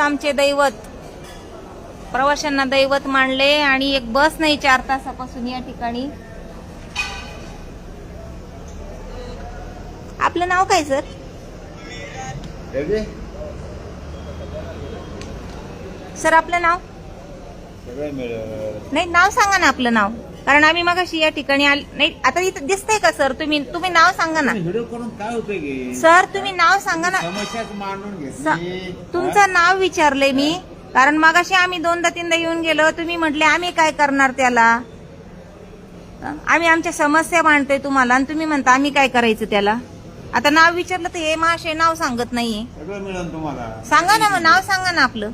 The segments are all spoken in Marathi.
आमचे दैवत. प्रवाशांना दैवत मानले आणि एक बस नाही चार तासापासून या ठिकाणी. आपलं नाव काय सर? सर आपलं नाव? नाही नाव सांगा ना आपलं नाव. कारण आम्ही मगाशी या ठिकाणी आल नाही आता इथं दिसतंय का सर? तुम्ही तुम्ही नाव सांगा ना. व्हिडिओ करून काय उपयोग सर तुम्ही नाव सांगा ना. समस्याच मांडून स- घेतली तुमचं नाव विचारलंय मी. कारण मगाशी आम्ही दोनदा तीनदा येऊन गेलो. तुम्ही म्हटले आम्ही काय करणार त्याला? आम्ही आमच्या समस्या मांडतोय तुम्हाला. आणि तुम्ही म्हणता आम्ही काय करायचं त्याला? आता नाव विचारलं तर हे माशे नाव सांगत नाहीये. सगळं मिळेल तुम्हाला. सांगा ना मग नाव सांगा ना आपलं.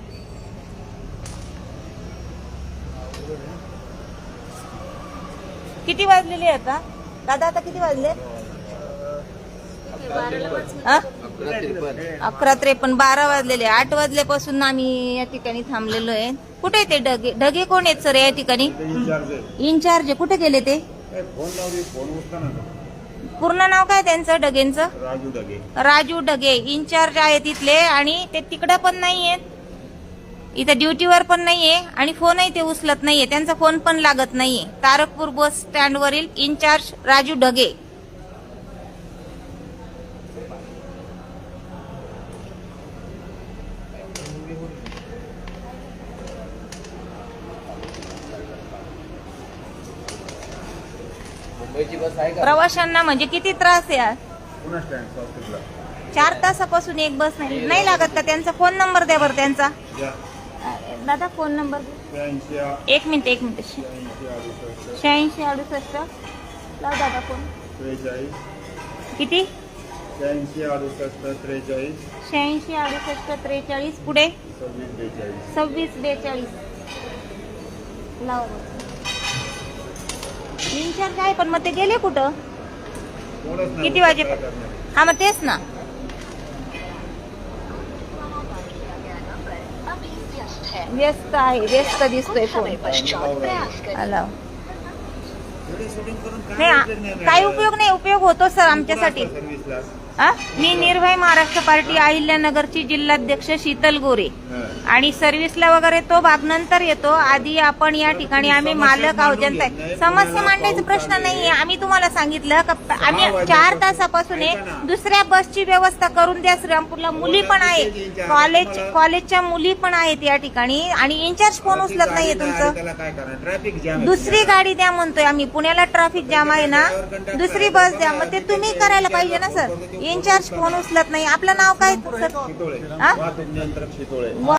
किती वाजलेले आता? दादा आता किती वाजले? अकरा त्रेपन्न बारा वाजलेले आठ वाजल्यापासून आम्ही या ठिकाणी थांबलेलो आहे. कुठे ते ढगे ढगे कोण आहेत सर या ठिकाणी? इन्चार्ज आहे. कुठे गेले ते? पूर्ण नाव काय त्यांचं ढगेंचं राजू डगे. राजू ढगे इन्चार्ज आहे तिथले आणि ते तिकडं पण नाहीयेत इथं ड्युटीवर पण नाहीये आणि फोनही ते उचलत नाहीये. त्यांचा फोन पण लागत नाहीये. तारकपूर बस स्टँडवरील इन्चार्ज राजू ढगे. मुंबईची बस आहे का? प्रवाशांना म्हणजे किती त्रास हॉस्पिटलला चार तासापासून एक बस नाही. नाही लागत का त्यांचा? फोन नंबर द्या बरं त्यांचा. या. दादा फोन नंबर एक मिनिट एक मिनिट. शहाऐंशी अडुसष्ट. शहाऐंशी अडुसष्ट लाव दादा फोन त्रेचाळीस किती? शहाऐंशी अडुसष्ट त्रेचाळीस. शहाऐंशी अडुसष्ट त्रेचाळीस पुढे? सव्वीस बेचाळीस. लाव बेचाळीस काय? पण मग ते गेले कुठं? किती वाजे- हा मग तेच ना. व्यस्त आहे व्यस्त दिसतोय फोन हॅलो काही उपयोग नाही उपयोग होतो सर आमच्यासाठी? मी निर्भय महाराष्ट्र पार्टी अहिल्यानगरची जिल्हाध्यक्ष शीतल गोरे. आणि सर्व्हिसला वगैरे तो भाग नंतर येतो. आधी आपण या ठिकाणी आम्ही मालक आहोत जनता आहे. समस्या मांडायचा प्रश्न नाहीये. आम्ही तुम्हाला सांगितलं का आम्ही चार तासापासून आहे. दुसऱ्या बसची व्यवस्था करून द्या. श्रीरामपूरला मुली पण आहे कॉलेज कॉलेजच्या मुली पण आहेत या ठिकाणी. आणि इन्चार्ज फोन उचलत नाहीये तुमचं. त्याला काय करणार ट्रॅफिक जाम दुसरी गाडी द्या म्हणतोय आम्ही. पुण्याला ट्रॅफिक जाम आहे ना दुसरी बस द्या. मग ते तुम्ही करायला पाहिजे ना सर इन्चार्ज फोन उचलत नाही. आपलं नाव काय सर हा? वाहतूक नियंत्रक शितोळे.